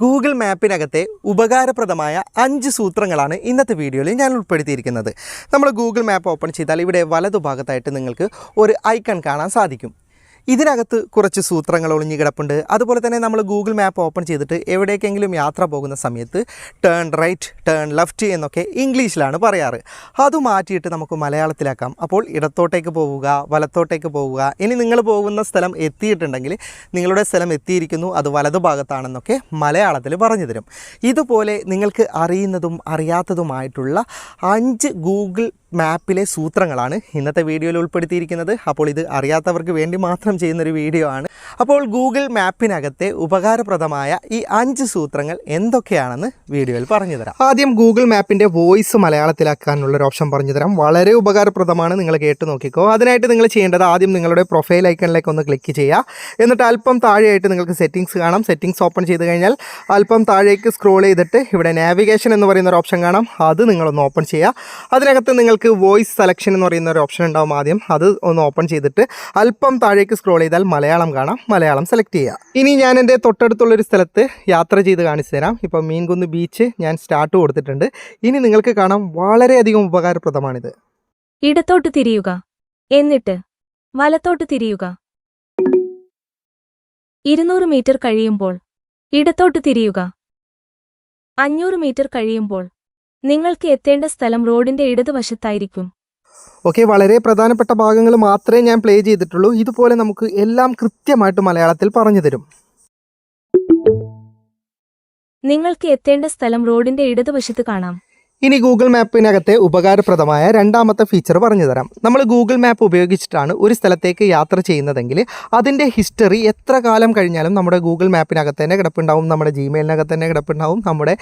Google മാപ്പിനകത്തെ ഉപകാരപ്രദമായ അഞ്ച് സൂത്രങ്ങളാണ് ഇന്നത്തെ വീഡിയോയിൽ ഞാൻ ഉൾപ്പെടുത്തിയിരിക്കുന്നത്. നമ്മൾ ഗൂഗിൾ മാപ്പ് ഓപ്പൺ ചെയ്താൽ ഇവിടെ വലതുഭാഗത്തായിട്ട് നിങ്ങൾക്ക് ഒരു ഐക്കൺ കാണാൻ സാധിക്കും. ഇതിനകത്ത് കുറച്ച് സൂത്രങ്ങൾ ഒളിഞ്ഞു കിടപ്പുണ്ട്. അതുപോലെ തന്നെ നമ്മൾ ഗൂഗിൾ മാപ്പ് ഓപ്പൺ ചെയ്തിട്ട് എവിടേക്കെങ്കിലും യാത്ര പോകുന്ന സമയത്ത് ടേൺ റൈറ്റ് ടേൺ ലെഫ്റ്റ് എന്നൊക്കെ ഇംഗ്ലീഷിലാണ് പറയാറ്. അത് മാറ്റിയിട്ട് നമുക്ക് മലയാളത്തിലാക്കാം. അപ്പോൾ ഇടത്തോട്ടേക്ക് പോവുക വലത്തോട്ടേക്ക് പോവുക ഇനി നിങ്ങൾ പോകുന്ന സ്ഥലം എത്തിയിട്ടുണ്ടെങ്കിൽ നിങ്ങളുടെ സ്ഥലം എത്തിയിരിക്കുന്നു അത് വലതുഭാഗത്താണെന്നൊക്കെ മലയാളത്തിൽ പറഞ്ഞു തരും. ഇതുപോലെ നിങ്ങൾക്ക് അറിയുന്നതും അറിയാത്തതുമായിട്ടുള്ള അഞ്ച് ഗൂഗിൾ മാപ്പിലെ സൂത്രങ്ങളാണ് ഇന്നത്തെ വീഡിയോയിൽ ഉൾപ്പെടുത്തിയിരിക്കുന്നത്. അപ്പോൾ ഇത് അറിയാത്തവർക്ക് വേണ്ടി മാത്രം ചെയ്യുന്നൊരു വീഡിയോ ആണ്. അപ്പോൾ ഗൂഗിൾ മാപ്പിനകത്തെ ഉപകാരപ്രദമായ ഈ അഞ്ച് സൂത്രങ്ങൾ എന്തൊക്കെയാണെന്ന് വീഡിയോയിൽ പറഞ്ഞു തരാം ആദ്യം ഗൂഗിൾ മാപ്പിന്റെ വോയിസ് മലയാളത്തിലാക്കാനുള്ള ഒരു ഓപ്ഷൻ പറഞ്ഞു തരാം വളരെ ഉപകാരപ്രദമാണ്. നിങ്ങൾ കേട്ട് നോക്കിക്കോ. അതിനായിട്ട് നിങ്ങൾ ചെയ്യേണ്ടത് ആദ്യം നിങ്ങളുടെ പ്രൊഫൈൽ ഐക്കണിലേക്ക് ഒന്ന് ക്ലിക്ക് ചെയ്യുക. എന്നിട്ട് അല്പം താഴെയായിട്ട് നിങ്ങൾക്ക് സെറ്റിംഗ്സ് കാണാം. സെറ്റിംഗ്സ് ഓപ്പൺ ചെയ്ത് കഴിഞ്ഞാൽ അല്പം താഴേക്ക് സ്ക്രോൾ ചെയ്തിട്ട് ഇവിടെ നാവിഗേഷൻ എന്ന് പറയുന്ന ഒരു ഓപ്ഷൻ കാണാം. അത് നിങ്ങളൊന്ന് ഓപ്പൺ ചെയ്യുക. അതിനകത്ത് നിങ്ങൾക്ക് വോയിസ് സെലക്ഷൻ എന്ന് പറയുന്ന ഒരു ഓപ്ഷൻ ഉണ്ടാവും ആദ്യം. അത് ഒന്ന് ഓപ്പൺ ചെയ്തിട്ട് അല്പം താഴേക്ക് സ്ക്രോൾ ചെയ്താൽ മലയാളം കാണാം. മലയാളം സെലക്ട് ചെയ്യുക ഇനി ഞാൻ എന്റെ തൊട്ടടുത്തുള്ളൊരു സ്ഥലത്ത് യാത്ര ചെയ്ത് കാണിച്ചു തരാം. ഇപ്പോൾ മീൻകുന്ന് ബീച്ച് ഞാൻ സ്റ്റാർട്ട് കൊടുത്തിട്ടുണ്ട്. ഇനി നിങ്ങൾക്ക് കാണാം വളരെയധികം ഉപകാരപ്രദമാണിത്. ഇടത്തോട്ട് തിരിയുക. എന്നിട്ട് വലത്തോട്ട് തിരിയുക. ഇരുന്നൂറ് മീറ്റർ കഴിയുമ്പോൾ ഇടത്തോട്ട് തിരിയുക. അഞ്ഞൂറ് മീറ്റർ കഴിയുമ്പോൾ നിങ്ങൾക്ക് എത്തേണ്ട സ്ഥലം റോഡിന്റെ ഇടതുവശത്തായിരിക്കും. ഓക്കെ വളരെ പ്രധാനപ്പെട്ട ഭാഗങ്ങൾ മാത്രമേ ഞാൻ പ്ലേ ചെയ്തിട്ടുള്ളൂ. ഇതുപോലെ നമുക്ക് എല്ലാം കൃത്യമായിട്ട് മലയാളത്തിൽ പറഞ്ഞു തരും. നിങ്ങൾക്ക് എത്തേണ്ട സ്ഥലം റോഡിന്റെ ഇടതുവശത്ത് കാണാം. ഇനി ഗൂഗിൾ മാപ്പിനകത്തെ ഉപകാരപ്രദമായ രണ്ടാമത്തെ ഫീച്ചർ പറഞ്ഞു തരാം നമ്മൾ ഗൂഗിൾ മാപ്പ് ഉപയോഗിച്ചിട്ടാണ് ഒരു സ്ഥലത്തേക്ക് യാത്ര ചെയ്യുന്നതെങ്കിൽ അതിന്റെ ഹിസ്റ്ററി എത്ര കാലം കഴിഞ്ഞാലും നമ്മുടെ ഗൂഗിൾ മാപ്പിനകത്ത് തന്നെ കിടപ്പുണ്ടാവും നമ്മുടെ ജിമെയിലിനകത്ത് തന്നെ കിടപ്പുണ്ടാവും നമ്മുടെ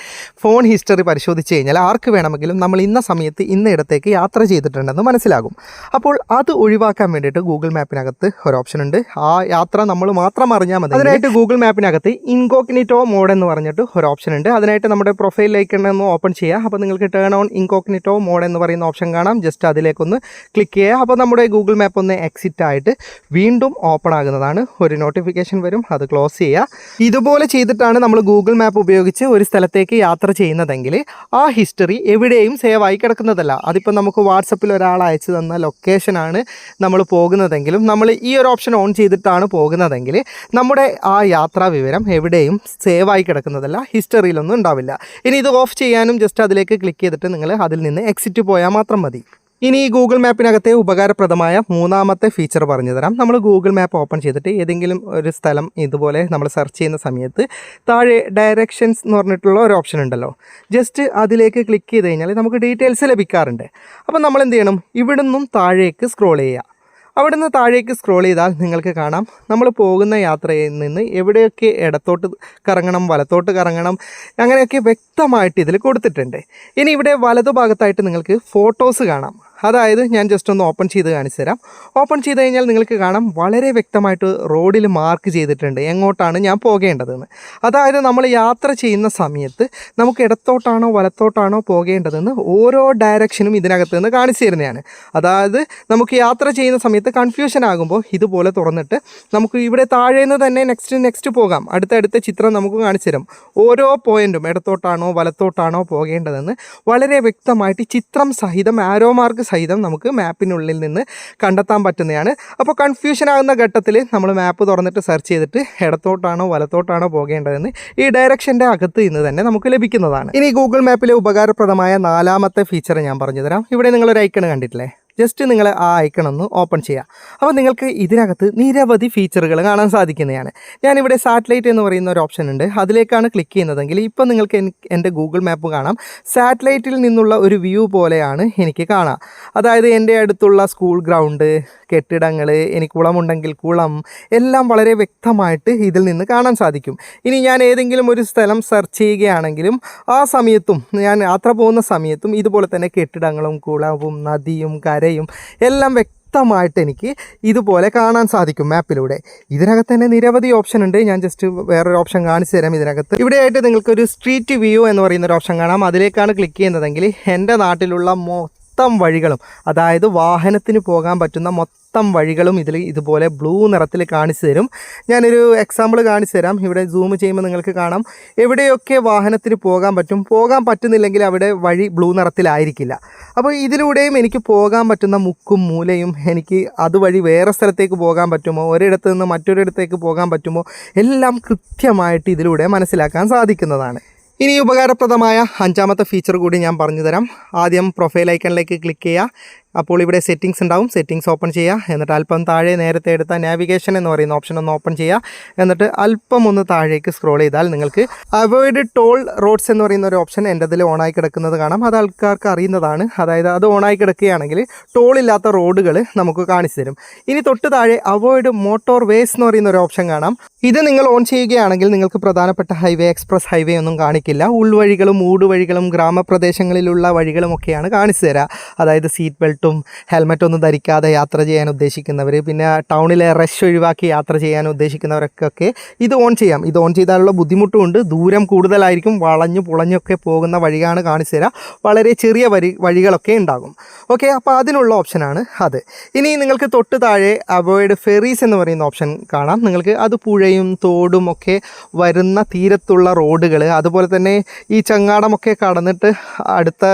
ഫോൺ ഹിസ്റ്ററി പരിശോധിച്ച് കഴിഞ്ഞാൽ ആർക്ക് വേണമെങ്കിലും നമ്മൾ ഇന്ന സമയത്ത് ഇന്ന ഇടത്തേക്ക് യാത്ര ചെയ്തിട്ടുണ്ടെന്ന് മനസ്സിലാകും. അപ്പോൾ അത് ഒഴിവാക്കാൻ വേണ്ടിയിട്ട് ഗൂഗിൾ മാപ്പിനകത്ത് ഒരു ഓപ്ഷൻ ഉണ്ട്. ആ യാത്ര നമ്മൾ മാത്രം അറിഞ്ഞാൽ മതി. അതിനായിട്ട് ഗൂഗിൾ മാപ്പിനകത്ത് ഇൻകോഗ്നിറ്റോ മോഡ് എന്ന് പറഞ്ഞിട്ട് ഒരു ഓപ്ഷൻ ഉണ്ട്. അതിനായിട്ട് നമ്മുടെ പ്രൊഫൈലിലേക്ക് ഒന്ന് ഓപ്പൺ ചെയ്യുക. അപ്പോൾ നിങ്ങൾക്ക് ടേൺ ഓൺ ഇൻകോഗ്നിറ്റോ മോഡ് എന്ന് പറയുന്ന ഓപ്ഷൻ കാണാം. ജസ്റ്റ് അതിലേക്കൊന്ന് ക്ലിക്ക് ചെയ്യുക. അപ്പോൾ നമ്മുടെ ഗൂഗിൾ മാപ്പ് ഒന്ന് എക്സിറ്റ് ആയിട്ട് വീണ്ടും ഓപ്പൺ ആകുന്നതാണ്. ഒരു നോട്ടിഫിക്കേഷൻ വരും. അത് ക്ലോസ് ചെയ്യുക. ഇതുപോലെ ചെയ്തിട്ടാണ് നമ്മൾ ഗൂഗിൾ മാപ്പ് ഉപയോഗിച്ച് ഒരു സ്ഥലത്തേക്ക് യാത്ര ചെയ്യുന്നതെങ്കിൽ ആ ഹിസ്റ്ററി എവിടെയും സേവ് ആയി കിടക്കുന്നതല്ല. അതിപ്പോൾ നമുക്ക് വാട്സപ്പിൽ ഒരാൾ അയച്ചു തന്ന ലൊക്കേഷനാണ് നമ്മൾ പോകുന്നതെങ്കിലും നമ്മൾ ഈ ഒരു ഓപ്ഷൻ ഓൺ ചെയ്തിട്ടാണ് പോകുന്നതെങ്കിൽ നമ്മുടെ ആ യാത്രാ വിവരം എവിടെയും സേവ് ആയി കിടക്കുന്നതല്ല. ഹിസ്റ്ററിയിലൊന്നും ഉണ്ടാവില്ല. ഇനി ഇത് ഓഫ് ചെയ്യാനും ജസ്റ്റ് അതിലേക്ക് ക്ലിക്ക് ചെയ്തിട്ട് നിങ്ങൾ അതിൽ നിന്ന് എക്സിറ്റ് പോയാൽ മാത്രം മതി. ഇനി ഈ ഗൂഗിൾ മാപ്പിനകത്തെ ഉപകാരപ്രദമായ മൂന്നാമത്തെ ഫീച്ചർ പറഞ്ഞു തരാം നമ്മൾ ഗൂഗിൾ മാപ്പ് ഓപ്പൺ ചെയ്തിട്ട് ഏതെങ്കിലും ഒരു സ്ഥലം ഇതുപോലെ നമ്മൾ സെർച്ച് ചെയ്യുന്ന സമയത്ത് താഴെ ഡയറക്ഷൻസ് എന്ന് പറഞ്ഞിട്ടുള്ള ഒരു ഓപ്ഷൻ ഉണ്ടല്ലോ. ജസ്റ്റ് അതിലേക്ക് ക്ലിക്ക് ചെയ്ത് കഴിഞ്ഞാൽ നമുക്ക് ഡീറ്റെയിൽസ് ലഭിക്കാറുണ്ട്. അപ്പോൾ നമ്മൾ എന്ത് ചെയ്യണം? ഇവിടുന്നും താഴേക്ക് സ്ക്രോൾ ചെയ്യുക. അവിടുന്ന് താഴേക്ക് സ്ക്രോൾ ചെയ്താൽ നിങ്ങൾക്ക് കാണാം. നമ്മൾ പോകുന്ന യാത്രയിൽ നിന്ന് എവിടെയൊക്കെ ഇടത്തോട്ട് കറങ്ങണം വലത്തോട്ട് കറങ്ങണം അങ്ങനെയൊക്കെ വ്യക്തമായിട്ട് ഇതിൽ കൊടുത്തിട്ടുണ്ട്. ഇനി ഇവിടെ വലതുഭാഗത്തായിട്ട് നിങ്ങൾക്ക് ഫോട്ടോസ് കാണാം. അതായത് ഞാൻ ജസ്റ്റ് ഒന്ന് ഓപ്പൺ ചെയ്ത് കാണിച്ചു തരാം. ഓപ്പൺ ചെയ്ത് കഴിഞ്ഞാൽ നിങ്ങൾക്ക് കാണാം വളരെ വ്യക്തമായിട്ട് റോഡിൽ മാർക്ക് ചെയ്തിട്ടുണ്ട്. എങ്ങോട്ടാണ് ഞാൻ പോകേണ്ടതെന്ന്. അതായത് നമ്മൾ യാത്ര ചെയ്യുന്ന സമയത്ത് നമുക്ക് ഇടത്തോട്ടാണോ വലത്തോട്ടാണോ പോകേണ്ടതെന്ന് ഓരോ ഡയറക്ഷനും ഇതിനകത്ത് നിന്ന് കാണിച്ചു തരുന്നതാണ്. അതായത് നമുക്ക് യാത്ര ചെയ്യുന്ന സമയത്ത് കൺഫ്യൂഷൻ ആകുമ്പോൾ ഇതുപോലെ തുറന്നിട്ട് നമുക്ക് ഇവിടെ താഴെ നിന്ന് തന്നെ നെക്സ്റ്റ് നെക്സ്റ്റ് പോകാം. അടുത്തടുത്ത ചിത്രം നമുക്ക് കാണിച്ചു തരും. ഓരോ പോയിന്റും ഇടത്തോട്ടാണോ വലത്തോട്ടാണോ പോകേണ്ടതെന്ന് വളരെ വ്യക്തമായിട്ട് ചിത്രം സഹിതം ആരോ മാർക്ക് സഹിതം നമുക്ക് മാപ്പിനുള്ളിൽ നിന്ന് കണ്ടെത്താൻ പറ്റുന്നതാണ്. അപ്പോൾ കൺഫ്യൂഷൻ ആകുന്ന ഘട്ടത്തിൽ നമ്മൾ മാപ്പ് തുറന്നിട്ട് സെർച്ച് ചെയ്തിട്ട് ഇടത്തോട്ടാണോ വലത്തോട്ടാണോ പോകേണ്ടതെന്ന് ഈ ഡയറക്ഷന്റെ അകത്ത് നിന്ന് തന്നെ നമുക്ക് ലഭിക്കുന്നതാണ്. ഇനി ഗൂഗിൾ മാപ്പിലെ ഉപകാരപ്രദമായ നാലാമത്തെ ഫീച്ചർ ഞാൻ പറഞ്ഞുതരാം. ഇവിടെ നിങ്ങളൊരു ഐക്കൺ കണ്ടിട്ടില്ലേ? ജസ്റ്റ് നിങ്ങൾ ആ ഐക്കൺ ഒന്ന് ഓപ്പൺ ചെയ്യുക അപ്പോൾ നിങ്ങൾക്ക് ഇതിനകത്ത് നിരവധി ഫീച്ചറുകൾ കാണാൻ സാധിക്കുന്നതാണ്. ഞാനിവിടെ സാറ്റലൈറ്റ് എന്ന് പറയുന്ന ഒരു ഓപ്ഷൻ ഉണ്ട്. അതിലേക്കാണ് ക്ലിക്ക് ചെയ്യുന്നതെങ്കിൽ ഇപ്പോൾ നിങ്ങൾക്ക് എൻ- എന്റെ ഗൂഗിൾ മാപ്പ് കാണാം. സാറ്റലൈറ്റിൽ നിന്നുള്ള ഒരു വ്യൂ പോലെയാണ് എനിക്ക് കാണാം. അതായത് എന്റെ അടുത്തുള്ള സ്കൂൾ ഗ്രൗണ്ട് കെട്ടിടങ്ങൾ ഇനി കുളമുണ്ടെങ്കിൽ കുളം എല്ലാം വളരെ വ്യക്തമായിട്ട് ഇതിൽ നിന്ന് കാണാൻ സാധിക്കും. ഇനി ഞാൻ ഏതെങ്കിലും ഒരു സ്ഥലം സെർച്ച് ചെയ്യുകയാണെങ്കിലും ആ സമയത്തും ഞാൻ യാത്ര പോകുന്ന സമയത്തും ഇതുപോലെ തന്നെ കെട്ടിടങ്ങളും കുളവും നദിയും കരയും എല്ലാം വ്യക്തമായിട്ട് എനിക്ക് ഇതുപോലെ കാണാൻ സാധിക്കും മാപ്പിലൂടെ. ഇതിനകത്ത് തന്നെ നിരവധി ഓപ്ഷൻ ഉണ്ട്. ഞാൻ ജസ്റ്റ് വേറൊരു ഓപ്ഷൻ കാണിച്ചു തരാം ഇതിനകത്ത്. ഇവിടെയായിട്ട് നിങ്ങൾക്കൊരു സ്ട്രീറ്റ് വ്യൂ എന്ന് പറയുന്ന ഒരു ഓപ്ഷൻ കാണാം. അതിലേക്കാണ് ക്ലിക്ക് ചെയ്യുന്നതെങ്കിൽ എന്റെ നാട്ടിലുള്ള മൊത്തം മൊത്തം വഴികളും അതായത് വാഹനത്തിന് പോകാൻ പറ്റുന്ന മൊത്തം വഴികളും ഇതിൽ ഇതുപോലെ ബ്ലൂ നിറത്തിൽ കാണിച്ചു തരും. ഞാനൊരു എക്സാമ്പിൾ കാണിച്ചു തരാം. ഇവിടെ സൂം ചെയ്യുമ്പോൾ നിങ്ങൾക്ക് കാണാം. എവിടെയൊക്കെ വാഹനത്തിന് പോകാൻ പറ്റും? പോകാൻ പറ്റുന്നില്ലെങ്കിൽ അവിടെ വഴി ബ്ലൂ നിറത്തിലായിരിക്കില്ല. അപ്പോൾ ഇതിലൂടെയും എനിക്ക് പോകാൻ പറ്റുന്ന മുക്കും മൂലയും എനിക്ക് അതുവഴി വേറെ സ്ഥലത്തേക്ക് പോകാൻ പറ്റുമോ? ഒരിടത്ത് നിന്ന് മറ്റൊരിടത്തേക്ക് പോകാൻ പറ്റുമോ? എല്ലാം കൃത്യമായിട്ട് ഇതിലൂടെ മനസ്സിലാക്കാൻ സാധിക്കുന്നതാണ്. ഇനി ഉപകാരപ്രദമായ അഞ്ചാമത്തെ ഫീച്ചർ കൂടി ഞാൻ പറഞ്ഞു തരാം ആദ്യം പ്രൊഫൈൽ ഐക്കണിലേക്ക് ക്ലിക്ക് ചെയ്യുക. അപ്പോൾ ഇവിടെ സെറ്റിംഗ്സ് ഉണ്ടാവും. സെറ്റിംഗ്സ് ഓപ്പൺ ചെയ്യുക എന്നിട്ട് അല്പം താഴെ നേരത്തെ എടുത്ത നാവിഗേഷൻ എന്ന് പറയുന്ന ഓപ്ഷൻ ഒന്ന് ഓപ്പൺ ചെയ്യുക എന്നിട്ട് അല്പം ഒന്ന് താഴേക്ക് സ്ക്രോൾ ചെയ്താൽ നിങ്ങൾക്ക് അവോയ്ഡ് ടോൾ റോഡ്സ് എന്ന് പറയുന്ന ഒരു ഓപ്ഷൻ എന്റെ അതിൽ ഓണായി കിടക്കുന്നത് കാണാം. അത് ആൾക്കാർക്ക് അറിയുന്നതാണ്. അതായത് അത് ഓണായി കിടക്കുകയാണെങ്കിൽ ടോൾ ഇല്ലാത്ത റോഡുകൾ നമുക്ക് കാണിച്ചു തരും. ഇനി തൊട്ട് താഴെ അവോയ്ഡ് മോട്ടോർ വേസ് എന്ന് പറയുന്ന ഒരു ഓപ്ഷൻ കാണാം. ഇത് നിങ്ങൾ ഓൺ ചെയ്യുകയാണെങ്കിൽ നിങ്ങൾക്ക് പ്രധാനപ്പെട്ട ഹൈവേ എക്സ്പ്രസ് ഹൈവേ ഒന്നും കാണിക്കില്ല. ഉൾവഴികളും ഊടുവഴികളും ഗ്രാമപ്രദേശങ്ങളിലുള്ള വഴികളും ഒക്കെയാണ് കാണിച്ചു തരിക അതായത് സീറ്റ് ബെൽറ്റും ഹെൽമെറ്റ് ഒന്നും ധരിക്കാതെ യാത്ര ചെയ്യാൻ ഉദ്ദേശിക്കുന്നവർ പിന്നെ ടൗണിലെ റഷ് ഒഴിവാക്കി യാത്ര ചെയ്യാൻ ഉദ്ദേശിക്കുന്നവർക്കൊക്കെ ഇത് ഓൺ ചെയ്യാം. ഇത് ഓൺ ചെയ്താലുള്ള ബുദ്ധിമുട്ടുമുണ്ട്. ദൂരം കൂടുതലായിരിക്കും. വളഞ്ഞു പുളഞ്ഞൊക്കെ പോകുന്ന വഴിയാണ് കാണിച്ചു തരാം വളരെ ചെറിയ വരി വഴികളൊക്കെ ഉണ്ടാകും. ഓക്കെ അപ്പോൾ അതിനുള്ള ഓപ്ഷനാണ് അത്. ഇനി നിങ്ങൾക്ക് തൊട്ട് താഴെ അവോയ്ഡ് ഫെറീസ് എന്ന് പറയുന്ന ഓപ്ഷൻ കാണാം. നിങ്ങൾക്ക് അത് പുഴയും തോടും ഒക്കെ വരുന്ന തീരത്തുള്ള റോഡുകൾ അതുപോലെ തന്നെ ഈ ചങ്ങാടമൊക്കെ കടന്നിട്ട് അടുത്ത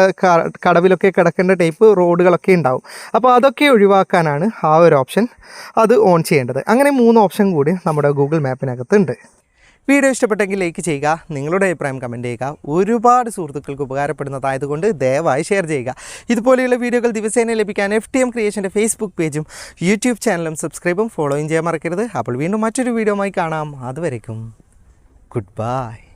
കടവിലൊക്കെ കിടക്കേണ്ട ടൈപ്പ് റോഡുകളൊക്കെ ഉണ്ടാവും. അപ്പോൾ അതൊക്കെ ഒഴിവാക്കാനാണ് ആ ഒരു ഓപ്ഷൻ അത് ഓൺ ചെയ്യേണ്ടത്. അങ്ങനെ മൂന്ന് ഓപ്ഷൻ കൂടി നമ്മുടെ ഗൂഗിൾ മാപ്പിനകത്തുണ്ട് വീഡിയോ ഇഷ്ടപ്പെട്ടെങ്കിൽ ലൈക്ക് ചെയ്യുക നിങ്ങളുടെ അഭിപ്രായം കമന്റ് ചെയ്യുക ഒരുപാട് സുഹൃത്തുക്കൾക്ക് ഉപകാരപ്പെടുന്നതായതുകൊണ്ട് ദയവായി ഷെയർ ചെയ്യുക. ഇതുപോലെയുള്ള വീഡിയോകൾ ദിവസേന ലഭിക്കാൻ എഫ് ടി എം ക്രിയേഷന്റെ ഫേസ്ബുക്ക് പേജും യൂട്യൂബ് ചാനലും സബ്സ്ക്രൈബും ഫോളോയും ചെയ്യാൻ മറക്കരുത്. അപ്പോൾ വീണ്ടും മറ്റൊരു വീഡിയോമായി കാണാം. അതുവരയ്ക്കും ഗുഡ് ബൈ